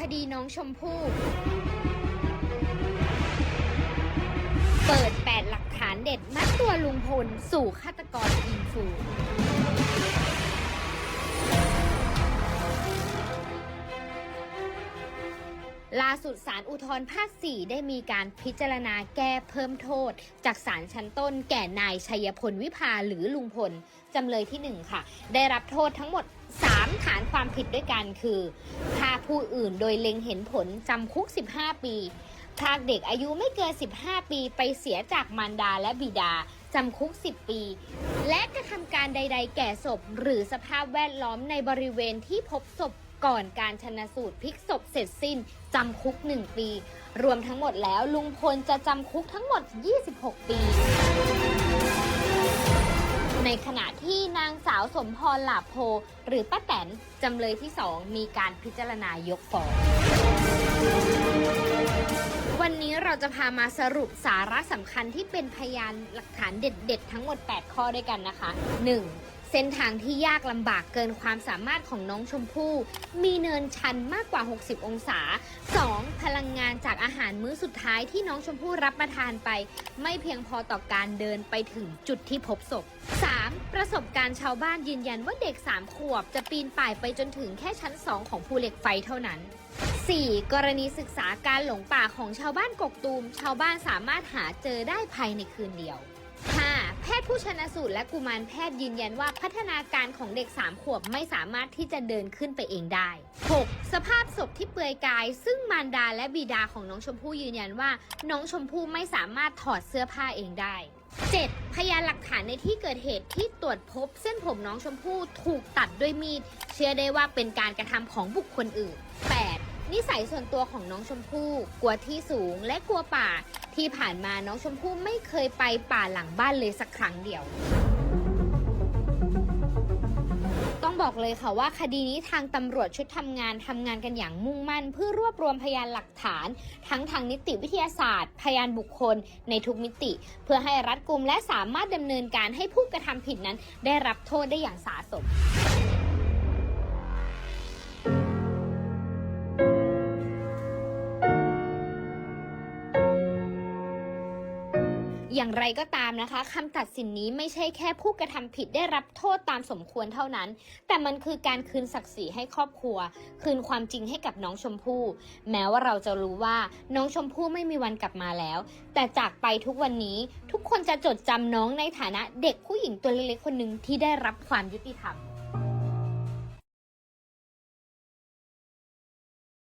คดีน้องชมพู่ เปิด 8 หลักฐานเด็ดมัดตัวลุงพล สู่ฆาตกรอินฟู ล่าสุดสารอุทธรภาค 4 ได้มีการพิจารณาแก้เพิ่มโทษ จากศาลชั้นต้นแก่นายชัยพลวิภาหรือลุงพล จำเลยที่ 1 ค่ะ ได้รับโทษทั้งหมด 3 ฐานความผิดด้วยกันคือฆ่าผู้อื่นโดยเล็งเห็นผล จำคุก 15 ปีพรากเด็กอายุไม่เกิน 15 ปีไปเสียจากมารดาและบิดา จำคุก 10 ปี และกระทำการใด ๆ แก่ศพ หรือสภาพแวดล้อมในบริเวณที่พบศพ ก่อนการชนะสูตรพลิกศพเสร็จสิ้นจำคุก 1 ปี รวมทั้งหมดแล้วลุงพลจะจำคุกทั้งหมด 26 ปี ในขณะที่นางสาวสมพรหลาโพ หรือป้าแตนจำเลยที่ 2 มีการพิจารณายกฟ้องวันนี้เราจะพามาสรุปสาระสำคัญที่เป็นพยานหลักฐานเด็ด ๆ ทั้งหมด 8 ข้อด้วยกันนะคะ 1. เส้นทางที่ยากลำบากเกินความสามารถของน้องชมพู่ มีเนินชันมากกว่า 60 องศา 2. พลังงานจากอาหารมื้อสุดท้ายที่น้องชมพู่รับประทานไป ไม่เพียงพอต่อการเดินไปถึงจุดที่พบศพ 3. ประสบการณ์ชาวบ้านยืนยันว่าเด็ก 3 ขวบ จะปีนป่ายไปจนถึงแค่ชั้น 2 ของภูเหล็กไฟเท่านั้น 4. กรณีศึกษาการหลงป่าของชาวบ้านกกตูม ชาวบ้านสามารถหาเจอได้ภายในคืนเดียว ทย์ผู้ชนะสูตรและกุมารแพทย์ยืนยันว่าพัฒนาการของเด็ก 3 ขวบไม่สามารถที่จะเดินขึ้นไปเองได้ 6. สภาพศพที่เปลือยกาย ซึ่งมารดาและบิดาของน้องชมพู่ยืนยันว่า น้องชมพู่ไม่สามารถถอดเสื้อผ้าเองได้ 7. พยานหลักฐานในที่เกิดเหตุที่ตรวจพบ เส้นผมน้องชมพู่ถูกตัดด้วยมีด เชื่อได้ว่าเป็นการกระทำของบุคคลอื่น 8. นิสัยส่วนตัวของน้องชมพู่กลัวที่สูงและกลัวป่า ที่ผ่านมาน้องชมพู่ไม่เคยไปป่าหลังบ้านเลยสักครั้งเดียว ต้องบอกเลยค่ะว่าคดีนี้ทางตำรวจชุดทำงานทำงานกันอย่างมุ่งมั่น เพื่อรวบรวมพยานหลักฐาน ทั้งทางนิติวิทยาศาสตร์ พยานบุคคลในทุกมิติ เพื่อให้รัดกุมและสามารถดำเนินการให้ผู้กระทำผิดนั้น ได้รับโทษได้อย่างสาสม อย่างไรก็ตามนะคะคำตัดสินนี้ไม่ใช่แค่ผู้กระทำผิดได้รับโทษตามสมควรเท่านั้น แต่มันคือการคืนศักดิ์ศรีให้ครอบครัว คืนความจริงให้กับน้องชมพู่ แม้ว่าเราจะรู้ว่าน้องชมพู่ไม่มีวันกลับมาแล้ว แต่จากไปทุกวันนี้ทุกคนจะจดจำน้องในฐานะเด็กผู้หญิงตัวเล็กๆคนหนึ่งที่ได้รับความยุติธรรม